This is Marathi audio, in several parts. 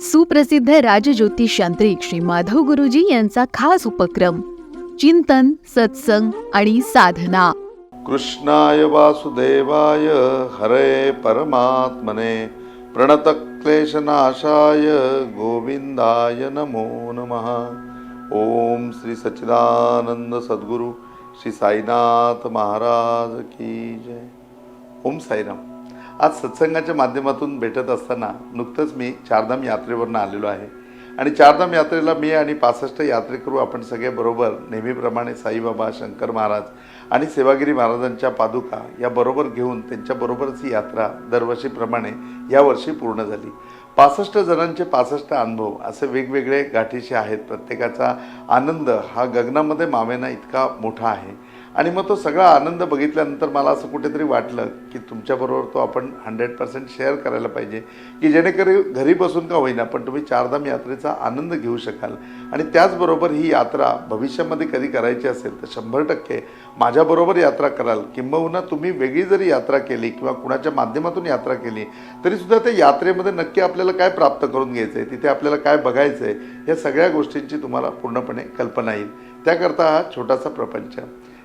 सुप्रसिद्ध राजज्योतिष यांत्रिक श्री माधव गुरुजी यांचा खास उपक्रम चिंतन सत्संग आणि साधना. कृष्णाय वासुदेवाय हरे परमात्मने. प्रणत क्लेशनाशाय गोविंदाय नमो नमः. ओम श्री सच्चिदानंद सद्गुरु श्री साईनाथ महाराज की जय. ओम साईराम. आज सत्संगाच्या माध्यमातून भेटत असताना नुकतंच मी चारधाम यात्रेवरनं आलेलो आहे. आणि चारधाम यात्रेला मी आणि पासष्ट यात्रेकरू आपण सगळे बरोबर नेहमीप्रमाणे साईबाबा शंकर महाराज आणि सेवागिरी महाराजांच्या पादुका या बरोबर घेऊन त्यांच्याबरोबरच ही यात्रा दरवर्षीप्रमाणे यावर्षी पूर्ण झाली. पासष्ट जणांचे पासष्ट अनुभव असे वेगवेगळे गाठीशी आहेत. प्रत्येकाचा आनंद हा गगनामध्ये मावेना इतका मोठा आहे. आणि मग तो सगळा आनंद बघितल्यानंतर मला असं कुठेतरी वाटलं की तुमच्याबरोबर तो आपण हंड्रेड पर्सेंट शेअर करायला पाहिजे की जेणेकरून घरी बसून का होईना पण तुम्ही चारधाम यात्रेचा आनंद घेऊ शकाल. आणि त्याचबरोबर ही यात्रा भविष्यामध्ये कधी करायची असेल तर शंभर टक्के माझ्याबरोबर यात्रा कराल. किंबहुना तुम्ही वेगळी जरी यात्रा केली किंवा कुणाच्या माध्यमातून यात्रा केली तरीसुद्धा त्या यात्रेमध्ये नक्की आपल्याला काय प्राप्त करून घ्यायचं आहे तिथे आपल्याला काय बघायचं आहे या सगळ्या गोष्टींची तुम्हाला पूर्णपणे कल्पना येईल. त्याकरता हा छोटासा प्रपंच.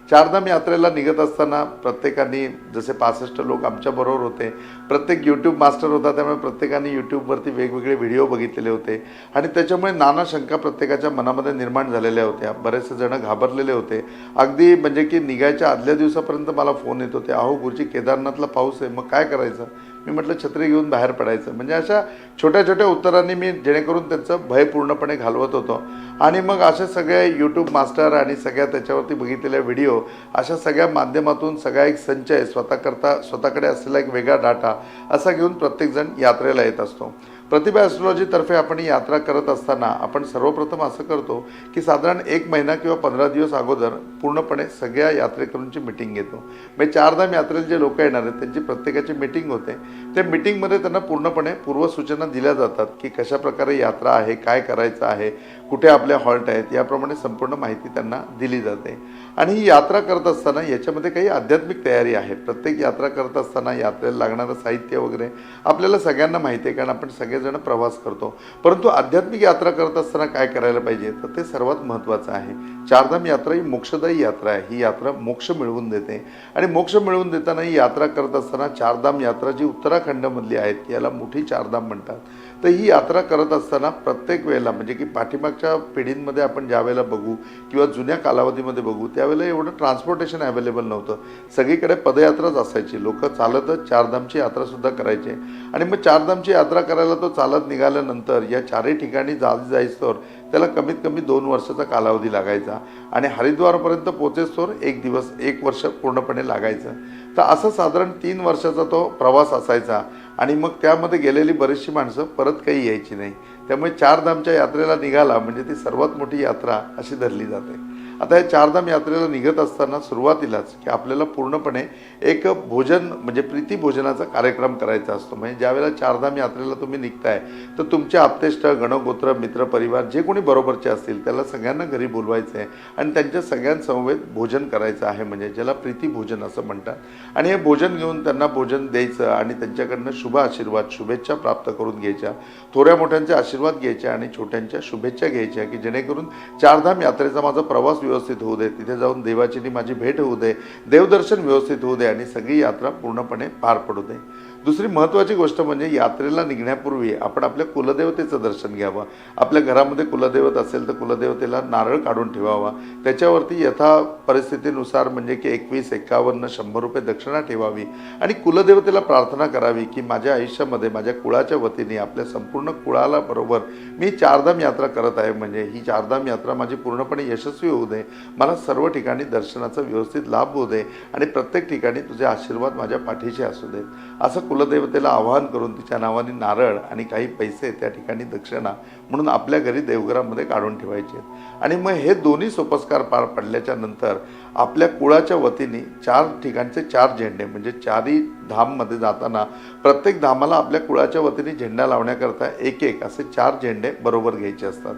चारधाम यात्रेला निघत असताना प्रत्येकाने जसे पासष्ट लोक आमच्याबरोबर होते प्रत्येक यूट्यूब मास्टर होता त्यामुळे प्रत्येकाने यूट्यूबवरती वेगवेगळे व्हिडिओ बघितलेले होते. आणि त्याच्यामुळे नाना शंका प्रत्येकाच्या मनामध्ये निर्माण झालेल्या होत्या. बरेचसे जणं घाबरलेले होते. अगदी म्हणजे की निघायच्या आदल्या दिवसापर्यंत मला फोन येत होते. अहो गुरुजी केदारनाथला पाऊस आहे मग काय करायचं? मी म्हटलं छत्री घेऊन बाहेर पडायचं. म्हणजे अशा छोट्या छोट्या उत्तरांनी मी जेणेकरून त्यांचं भय पूर्णपणे घालवत होतो. आणि मग असे सगळे यूट्यूब मास्टर आणि सगळ्या त्याच्यावरती बघितलेल्या व्हिडिओ अशा सगळ्या माध्यमातून सगळा एक संचय स्वतःकरता स्वतःकडे असलेला एक वेगळा डाटा असा घेऊन प्रत्येकजण यात्रेला येत असतो. प्रतिभा ॲस्ट्रॉलॉजीतर्फे आपण ही यात्रा करत असताना आपण सर्वप्रथम असं करतो की साधारण एक महिना किंवा पंधरा दिवस अगोदर पूर्णपणे सगळ्या यात्रेकरूंची मिटिंग घेतो. म्हणजे चारधाम यात्रेला जे लोक येणार आहेत त्यांची प्रत्येकाची मिटिंग होते. त्या मिटिंगमध्ये त्यांना पूर्णपणे पूर्वसूचना दिल्या जातात की कशा प्रकारे यात्रा आहे काय करायचं आहे कुठे आपल्या हॉल्ट आहेत याप्रमाणे संपूर्ण माहिती त्यांना दिली जाते. आणि ही यात्रा करत असताना याच्यामध्ये काही आध्यात्मिक तयारी आहे. प्रत्येक यात्रा करत असताना यात्रेला लागणारं साहित्य वगैरे आपल्याला सगळ्यांना माहिती आहे कारण आपण सगळेजण प्रवास करतो. परंतु आध्यात्मिक यात्रा करत असताना काय करायला पाहिजे? तर ते सर्वात महत्त्वाचं आहे. चारधाम यात्रा ही मोक्षदायी यात्रा आहे. ही यात्रा मोक्ष मिळवून देते. आणि मोक्ष मिळवून देताना ही यात्रा करत असताना चारधाम यात्रा जी उत्तराखंडमधली आहेत याला मोठी चारधाम म्हणतात. तर ही यात्रा करत असताना प्रत्येक वेळेला म्हणजे की पाठीमागच्या पिढींमध्ये आपण ज्यावेळेला बघू किंवा जुन्या कालावधीमध्ये बघू त्यावेळेला एवढं ट्रान्सपोर्टेशन अवेलेबल नव्हतं. सगळीकडे पदयात्राच असायची. लोक चालतच चारधामची यात्रासुद्धा करायचे. आणि मग चारधामची यात्रा करायला तो चालत निघाल्यानंतर या चारही ठिकाणी जा जाईस्तोवर त्याला कमीत कमी दोन वर्षाचा कालावधी लागायचा आणि हरिद्वारपर्यंत पोचेस्तोवर एक दिवस एक वर्ष पूर्णपणे लागायचं. तर असं साधारण तीन वर्षाचा तो प्रवास असायचा आणि मग त्यामध्ये गेलेली बरीचशी माणसं परत काही यायची नाही. त्यामुळे चारधामच्या यात्रेला निघाला म्हणजे ती सर्वात मोठी यात्रा अशी धरली जाते. आता या चारधाम यात्रेला निघत असताना सुरुवातीलाच की आपल्याला पूर्णपणे एक भोजन म्हणजे प्रीती भोजनाचा कार्यक्रम करायचा असतो. म्हणजे ज्यावेळेला चारधाम यात्रेला तुम्ही निघताय तर तुमचे आप्तेष्ट गणगोत्र मित्र परिवार जे कोणी बरोबरचे असतील त्याला सगळ्यांना घरी बोलवायचं आहे आणि त्यांच्या सगळ्यांसमवेत भोजन करायचं आहे. म्हणजे ज्याला प्रीती भोजन असं म्हणतात. आणि हे भोजन घेऊन त्यांना भोजन द्यायचं आणि त्यांच्याकडनं शुभ आशीर्वाद शुभेच्छा प्राप्त करून घ्यायच्या. थोड्या मोठ्यांचे आशीर्वाद घ्यायचे आणि छोट्यांच्या शुभेच्छा घ्यायच्या की जेणेकरून चारधाम यात्रेचा माझा प्रवास व्यवस्थित होऊ दे तिथे जाऊन देवाची माझी भेट होऊ दे देवदर्शन व्यवस्थित होऊ दे आणि सगळी यात्रा पूर्णपणे पार पडू दे. दुसरी महत्त्वाची गोष्ट म्हणजे यात्रेला निघण्यापूर्वी आपण आपल्या कुलदेवतेचं दर्शन घ्यावं. आपल्या घरामध्ये कुलदैवत असेल तर कुलदेवतेला नारळ काढून ठेवावा. त्याच्यावरती यथा परिस्थितीनुसार म्हणजे की एकवीस एकावन्न शंभर रुपये दक्षिणा ठेवावी आणि कुलदेवतेला प्रार्थना करावी की माझ्या आयुष्यामध्ये माझ्या कुळाच्या वतीने आपल्या संपूर्ण कुळाला बरोबर मी चारधाम यात्रा करत आहे म्हणजे ही चारधाम यात्रा माझी पूर्णपणे यशस्वी होऊ दे. मला सर्व ठिकाणी दर्शनाचा व्यवस्थित लाभ होऊ दे आणि प्रत्येक ठिकाणी तुझे आशीर्वाद माझ्या पाठीशी असू दे. असं कुलदेवतेला आवाहन करून तिच्या नावाने नारळ आणि काही पैसे त्या ठिकाणी दक्षिणा म्हणून आपल्या घरी देवघरामध्ये काढून ठेवायचे आणि मग हे दोन्ही सोपस्कार पार पडल्याच्या नंतर आपल्या कुळाच्या वतीने चार ठिकाणचे चार झेंडे म्हणजे चारही धाममध्ये जाताना प्रत्येक धामाला आपल्या कुळाच्या वतीने झेंडा लावण्याकरता एक एक असे चार झेंडे बरोबर घ्यायचे असतात.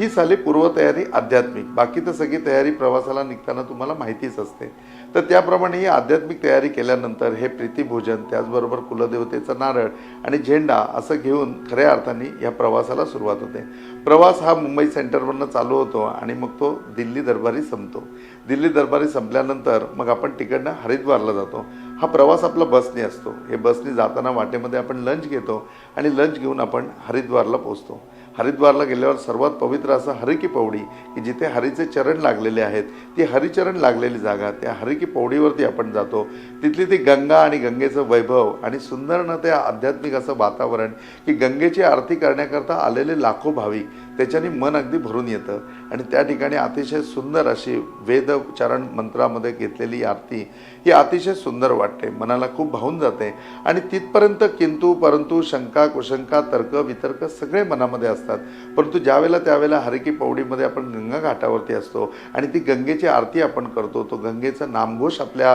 ही झाली पूर्वतयारी आध्यात्मिक. बाकी तर सगळी तयारी प्रवासाला निघताना तुम्हाला माहितीच असते. तर त्याप्रमाणे ही आध्यात्मिक तयारी केल्यानंतर हे प्रीतीभोजन त्याचबरोबर कुलदेवतेचा नारळ आणि झेंडा असं घेऊन खऱ्या अर्थाने या प्रवासाला सुरुवात होते. प्रवास हा मुंबई सेंटरवरनं चालू होतो आणि मग तो दिल्ली दरबारी संपतो. दिल्ली दरबारी संपल्यानंतर मग आपण तिकडनं हरिद्वारला जातो. हा प्रवास आपला बसने असतो. हे बसने जाताना वाटेमध्ये आपण लंच घेतो आणि लंच घेऊन आपण हरिद्वारला पोचतो हरिद्वारला गेल्यावर सर्वात पवित्र असं हरिकी पवडी की जिथे हरीचे चरण लागलेले आहेत. ती हरिचरण लागलेली जागा त्या हरिकी पवडीवरती आपण जातो. तिथली ती गंगा आणि गंगेचं वैभव आणि सुंदर न ते आध्यात्मिक असं वातावरण की गंगेची आरती करण्याकरता आलेले लाखो भाविक त्याच्याने मन अगदी भरून येतं. आणि त्या ठिकाणी अतिशय सुंदर अशी वेदचरण मंत्रामध्ये घेतलेली आरती ही अतिशय सुंदर वाटते. मनाला खूप भावून जाते. आणि तिथपर्यंत किंतु परंतु शंका कुशंका तर्क वितर्क सगळे मनामध्ये असतात. परंतु ज्यावेळेला त्यावेळेला हरिकी पौडीमध्ये आपण गंगा घाटावरती असतो आणि ती गंगेची आरती आपण करतो तो गंगेचा नामघोष आपल्या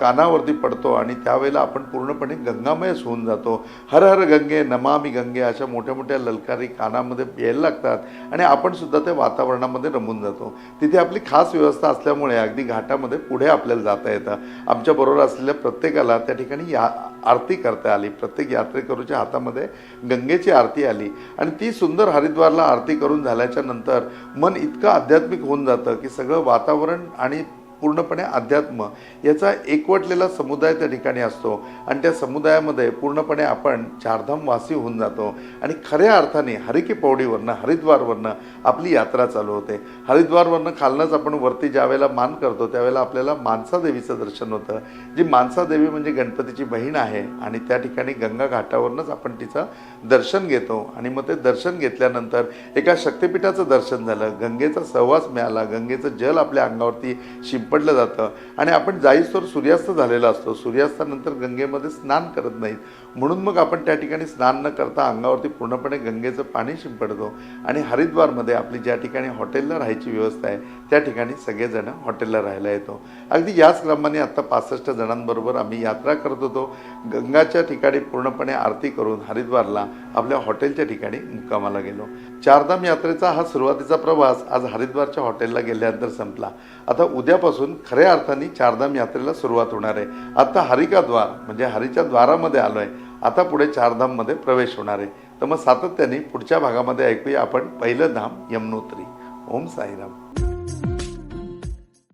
कानावरती पडतो आणि त्यावेळेला आपण पूर्णपणे गंगामयच होऊन जातो. हर हर गंगे नमामी गंगे अशा मोठ्या मोठ्या ललकारी कानामध्ये यायला लागतात आणि आपण सुद्धा त्या वातावरणामध्ये रमून जातो. तिथे आपली खास व्यवस्था असल्यामुळे अगदी घाटामध्ये पुढे आपल्याला जाता येतं. आमच्याबरोबर असलेल्या प्रत्येकाला त्या ठिकाणी या आरती करता आली. प्रत्येक यात्रेकरूच्या हातामध्ये गंगेची आरती आली. आणि ती सुंदर हरिद्वारला आरती करून झाल्याच्यानंतर मन इतकं आध्यात्मिक होऊन जातं की सगळं वातावरण आणि पूर्णपणे अध्यात्म याचा एकवटलेला समुदाय त्या ठिकाणी असतो. आणि त्या समुदायामध्ये पूर्णपणे आपण चारधामवासी होऊन जातो. आणि खऱ्या अर्थाने हरिकी पौडीवरनं हरिद्वारवरनं आपली यात्रा चालू होते. हरिद्वारवरनं खालनंच आपण वरती ज्यावेळेला मान करतो त्यावेळेला आपल्याला मानसा देवीचं दर्शन होतं. जी मानसा देवी म्हणजे गणपतीची बहीण आहे आणि त्या ठिकाणी गंगा घाटावरनंच आपण तिचं दर्शन घेतो. आणि मग ते दर्शन घेतल्यानंतर एका शक्तिपीठाचं दर्शन झालं. गंगेचा सहवास मिळाला. गंगेचं जल आपल्या अंगावरती शिंपडलं जातं. आणि आपण जाईस्तोवर सूर्यास्त झालेला असतो. सूर्यास्तानंतर गंगेमध्ये स्नान करत नाहीत. म्हणून मग आपण त्या ठिकाणी स्नान न करता अंगावरती पूर्णपणे गंगेचं पाणी शिंपडतो. आणि हरिद्वारमध्ये आपली ज्या ठिकाणी हॉटेलला राहायची व्यवस्था आहे त्या ठिकाणी सगळेजण हॉटेलला राहायला येतो. अगदी याच क्रमाने आत्ता पासष्ट जणांबरोबर आम्ही यात्रा करत होतो. गंगाच्या ठिकाणी पूर्णपणे आरती करून हरिद्वारला आपल्या हॉटेलच्या ठिकाणी मुक्कामाला गेलो. चारधाम यात्रेचा हा सुरुवातीचा प्रवास आज हरिद्वारच्या हॉटेलला गेल्यानंतर संपला. आता उद्यापासून खऱ्या अर्थाने चारधाम यात्रेला सुरुवात होणार आहे. आता हरिका द्वार म्हणजे हरीच्या द्वारामध्ये आलो आहे आता पुढे चारधाममध्ये प्रवेश होणार आहे. तर मग सातत्याने पुढच्या भागामध्ये ऐकूया आपण पहिलं धाम यमुनोत्री. ओम साईराम.